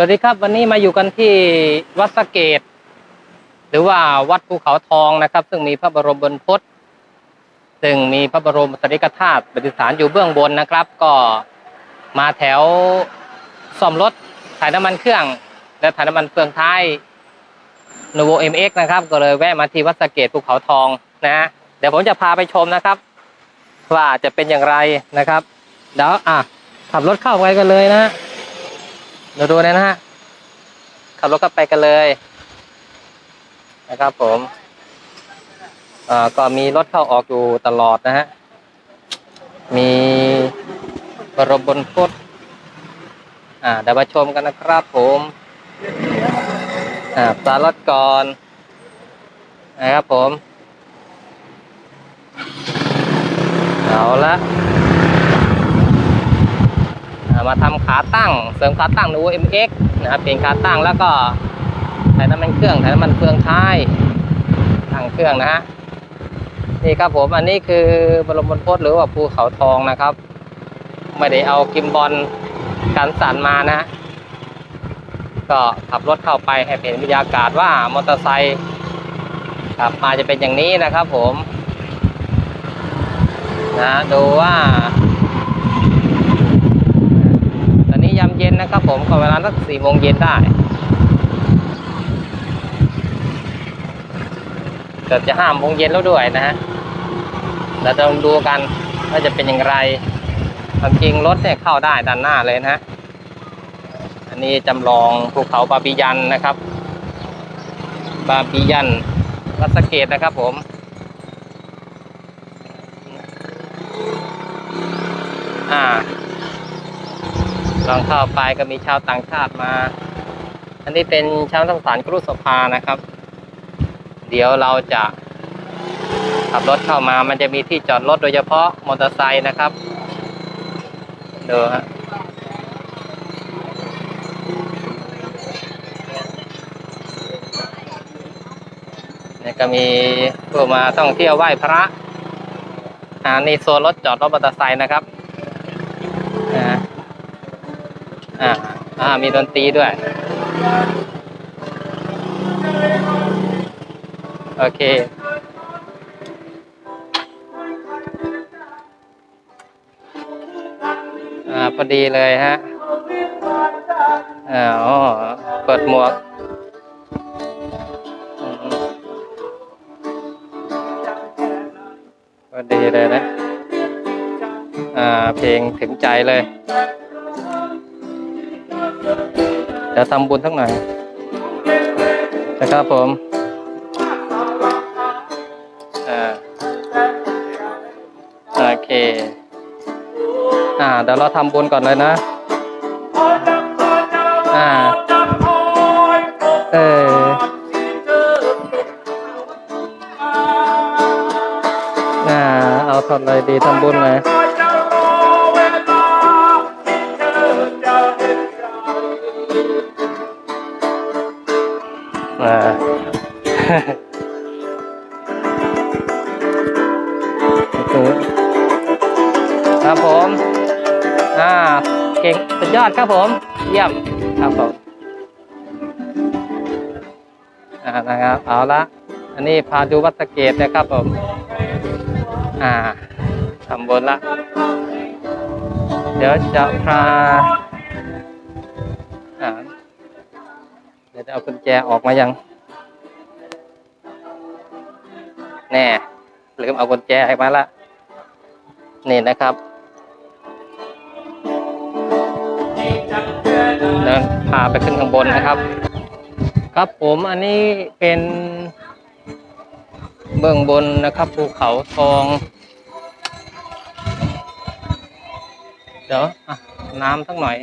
สวัสดีครับวันนี้มาอยู่กันที่วัดสะเกตหรือว่าวัดภูเขาทองนะครับ ซึ่งมีพระบรมบรพตซึ่งมีพระบรมสารีริกธาตุประดิษฐานอยู่เบื้องบนนะครับ ก็มาแถวซ่อมรถถ่ายน้ำมันเครื่อง และถ่ายน้ำมันเฟืองท้าย n o v o MX นะครับ ก็เลยแวะมาที่วัดสะเกตภูเขาทองนะ เดี๋ยวผมจะพาไปชมนะครับ ว่าจะเป็นอย่างไรนะครับเดี๋ยวอะขับรถเข้าไปกันเลยนะ เดี๋ยวดูเลยนะฮะ ขับรถเข้าไปกันเลย นะครับผมอ่าก็มีรถเข้าออกอยู่ตลอดนะฮะ มีบรมบนพุทธอ่าเดี๋ยวมาชมกันนะครับผมอ่าสารรถก่อนนะครับผม เอาละ มาทำขาตั้ง เสริมขาตั้งนู MX นะครับเปลี่ยนขาตั้งแล้วก็ถ่น้ำมันเครื่องถ่น้ำมันเฟืองท้ายตั้งเครื่องนะฮะนี่ครับผมอันนี้คือบรมบรพตหรือว่าภูเขาทองนะครับ ไม่ได้เอากิมบอลกันสั่นมานะฮะก็ขับรถเข้าไปให้เห็นบรรยากาศว่ามอเตอร์ไซค์ขับมาจะเป็นอย่างนี้นะครับผมนะดูว่า ตอนนี้ยาม เย็นนะครับผมก็เวลาสักสี่โมงเย็นได้เกือบจะห้าโมงเย็นแล้วด้วยนะฮะเราจะดูกันว่าจะเป็นอย่างไรความจริงรถเนี่ยเข้าได้ด้านหน้าเลยนะฮะอันนี้จำลองภูเขาบาบิยันนะครับ บาบิยันวัสเกตนะครับผมอ่า ลองเข้าไปก็มีชาวต่างชาติมา อันนี้เป็นชาวทั้งสารกรุสภานะครับ เดี๋ยวเราจะขับรถเข้ามา มันจะมีที่จอดรถโดยเฉพาะมอเตอร์ไซค์นะครับดูฮะนี่ก็มีผู้มาท่องเที่ยวไหว้พระอ่านี่โซนรถจอดรถมอเตอร์ไซค์นะครับ อ่าอ่า มีดนตรีด้วย โอเค อ่า พอดีเลยฮะอ่าอ๋อเปิดหมวกพอดีเลยนะ อ่า เพลงถึงใจเลย ดี๋ยวทำบุญสักหน่อยนะครับผมอ่าโอเคอ่าเดี๋ยวเราทำบุญก่อนเลยนะอ่าเอออ่าเอาทำอะไรดีทำบุญเลย อ่าครับผม อ่า เก่ง สุดยอดครับผม เยี่ยม ครับผม อ่า นะครับ เอาละ อันนี้พาดูวัดสเกตนะครับผม อ่าทำบนละ เดี๋ยวจะพา ดี๋ยวจะเอากุญแจออกมายัง แน่ลืมเอากุญแจออกมาละนี่นะครับเดินพาไปขึ้นข้างบนนะครับ ครับผมอันนี้เป็นเบื้องบนนะครับภูเขาทอง เดี๋ยวอะน้ำสักหน่อย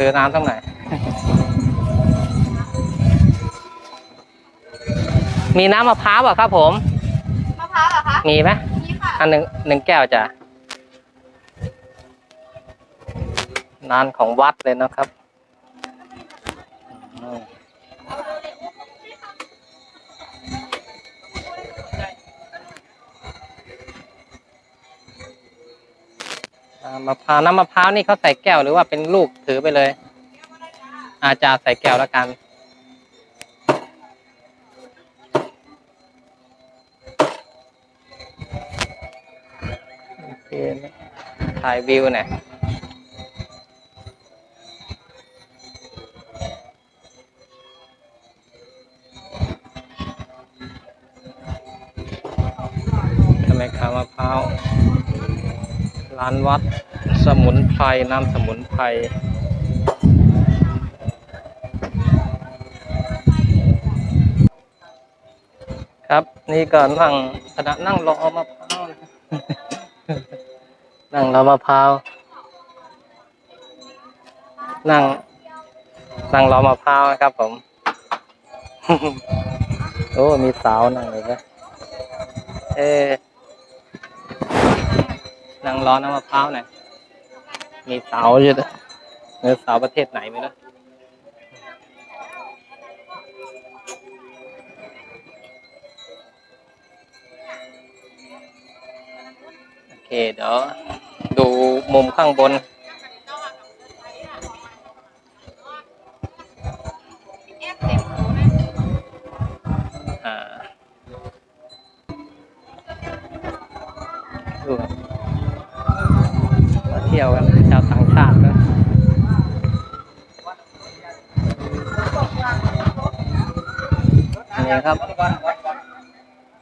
คือน้ำสักหน่อยมีน้ำมะพร้าวอะครับผม มะพร้าวเหรอคะ มีไหมนี่ค่ะ อันหนึ่งหนึ่งแก้วจ้ะร้านของวัดเลยนะครับ มะพร้าวน้ำมะพร้าวนี่เขาใส่แก้วหรือว่าเป็นลูกถือไปเลย อาจจะใส่แก้วแล้วกันโอเคนะถ่ายวิวหน่อยทำไมขาวมะพร้าว ร้านวัดสมุนไพรน้ำสมุนไพรครับ นี่ก็นั่งขณะนั่งรอมะพร้าวนั่งรอมะพร้าวนั่ง นั่งรอมะพร้าวนะครับผม โอ้ มีสาวนั่งเลยนะเอ๊ นั่งร้อนน้ำมะพร้าวหน่อยมีเสาอยู่ด้วยเนื้อสาประเทศไหนไม่รู้โอเคเดี๋ยวดูมุมข้างบน นี่ครับ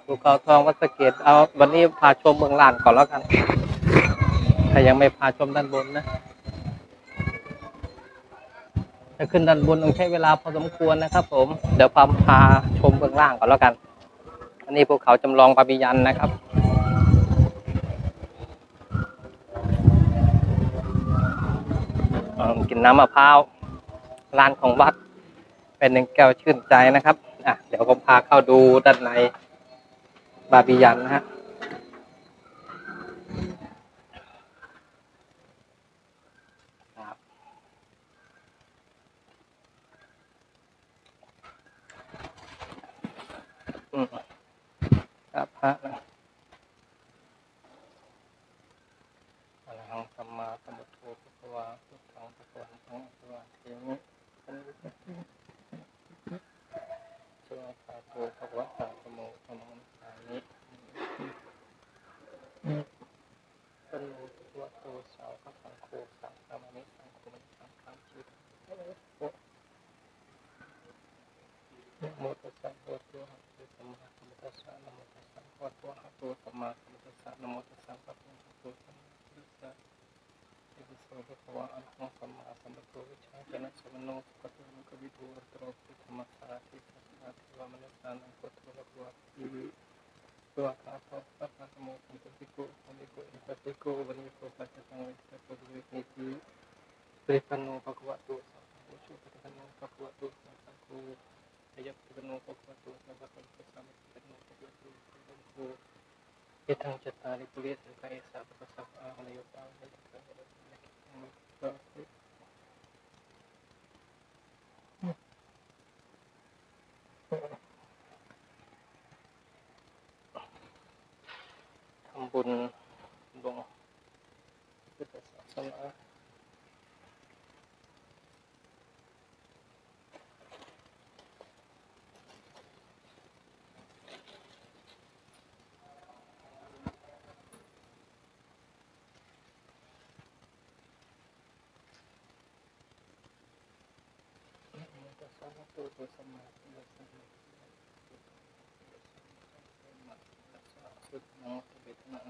ภูเขาทองวัดสะเกตเอาวันนี้พาชมเมืองลานก่อนแล้วกันถ้ายังไม่พาชมด้านบนนะถ้าขึ้นด้านบนต้องใช้เวลาพอสมควรนะครับ ผม เดี๋ยวพาพาชมเบื้องล่างก่อนแล้วกัน อันนี้ภูเขาจำลองบาบิยันนะครับเอิ่มกินน้ำมะพร้าวร้านของวัด เป็นหนึ่งแก้วชื่นใจนะครับ อะเดี๋ยวผมพาเข้าดูด้านในบาบิยันนะฮะครับพระหังสัมมาสัมพุทโธพระคะวาพุทธังพระคะวันตังพระวันเทมิสันนิสัตติสวากาโตภะคะวะตาธรรมโมธัมมังสามิสันโนภะคะวะโตสาวกสังโฆสังฆามิสังโฆมิสังฆังชิตนะโมตัสสะภะคะวะโตอะระหะโตสัมมาสัมพุทธัสสะนะโมตัสสะภะคะวะโตอะระหะโตสัมมาสัมพุทธัสสะนะโมตัสสะภะคะวะโตสัมมาสัมพุทธัสสะ อิติโสภะคะวะอะระหังสัมมาสัมพุทโธวิชาจนะสมโนสุขโตมุขวิทูอัตโรปุธรรมสาธิสัสสะเทวมนุสสานังพุทโธภะ คะวะอิวิตัวคาโตปัสสะโมสันติโกสันติโกอิปัสสิโกวันนิโกปัสสะสังวิสัพพะวินิติปริปันโนภะคะวะโตสัพพะโชปฏิปันโนภะคะวะโตสัพพะโคอายะปฏิปันโนภะคะวะโตสัพพะโคสัมมาสัมพุทโธภะคะวะโตสัพพะโค ยทังจตาริปุเรสังกายสัพพะสัพพะอรยตาเวทังเวทังเวทังเวทำบุญบงพุทธศาสนาพุทธ ศาสนาตุตุสัมมาสัมพุทธัสสะสุตโนตเวทนา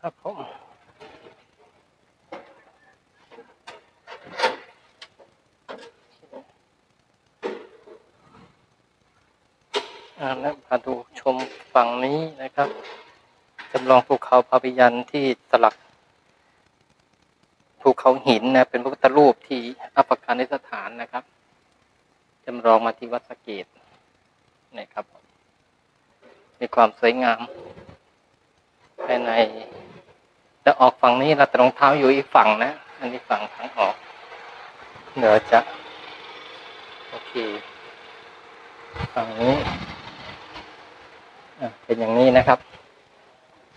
ครับผมอ่า แล้วมาดูชมฝั่งนี้นะครับจำลองภูเขาพาพิยันที่สลักภูเขาหินนะเป็นพระพุทธรูปที่อัปการนิสถานนะครับจำลองมาที่วัดสะเกตนะครับ มีความสวยงามภายในจะออกฝั่งนี้เราแต่รองเท้าอยู่อีกฝั่งนะ อันนี้ฝั่งทางออกเดี๋ยวจะ โอเค ฝั่งนี้ เป็นอย่างนี้นะครับ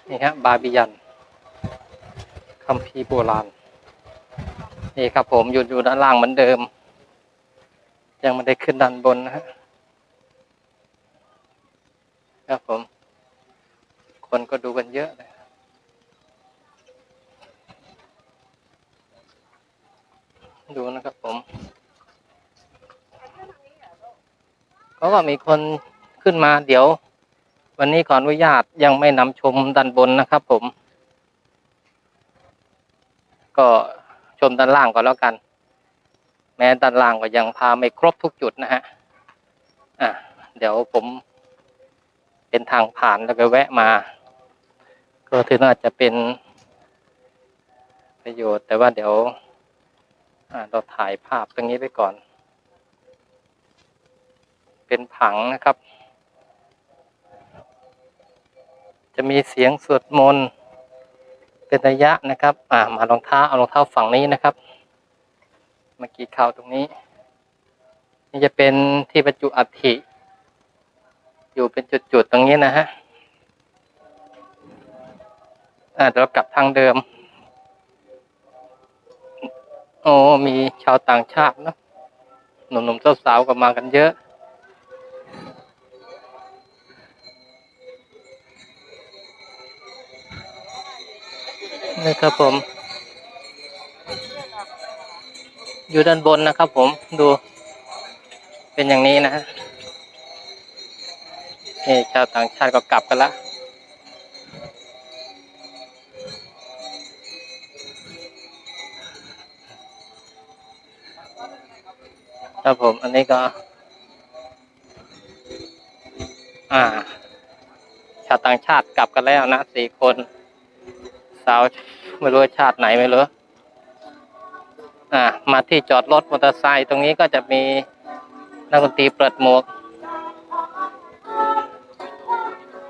นี่ครับบาบิยันคัมภีร์โบราณ นี่ครับผมอยู่อยู่ด้านล่างเหมือนเดิม ยังไม่ได้ขึ้นด้านบนนะฮะครับผม คนก็ดูกันเยอะเลยดูนะครับผมเขาก็มีคนขึ้นมาเดี๋ยว วันนี้ขออนุญาตยังไม่นำชมด้านบนนะครับผม ก็ชมด้านล่างก่อนแล้วกัน แม้ด้านล่างก็ยังพาไม่ครบทุกจุดนะฮะอะเดี๋ยวผมเป็นทางผ่านแล้วก็แวะมา ก็ถือว่าจะเป็นประโยชน์ แต่ว่าเดี๋ยวอ่าเราถ่ายภาพตรงนี้ไปก่อน เป็นผังนะครับ จะมีเสียงสวดมนต์เป็นระยะนะครับ อ่ามารองเท้าเอารองเท้าฝั่งนี้นะครับเมื่อกี้เข้าตรงนี้ นี่จะเป็นที่บรรจุอัฐิอยู่เป็นจุดๆตรงนี้นะฮะอ่าเดี๋ยวเรากลับทางเดิม โอ้มีชาวต่างชาติเนะหนุ่มๆสาวๆก็มากันเยอะ นี่ครับผม อยู่ด้านบนนะครับผมดู เป็นอย่างนี้นะฮะนี่ชาวต่างชาติก็กลับกันละครับผมอันนี้ก็ อ่า ชาวต่างชาติกลับกันแล้วนะสี่คน สาวไม่รู้ชาติไหนไม่รู้อ่ามาที่จอดรถมอเตอร์ไซค์ตรงนี้ก็จะมีนักดนตรีเปิดหมวก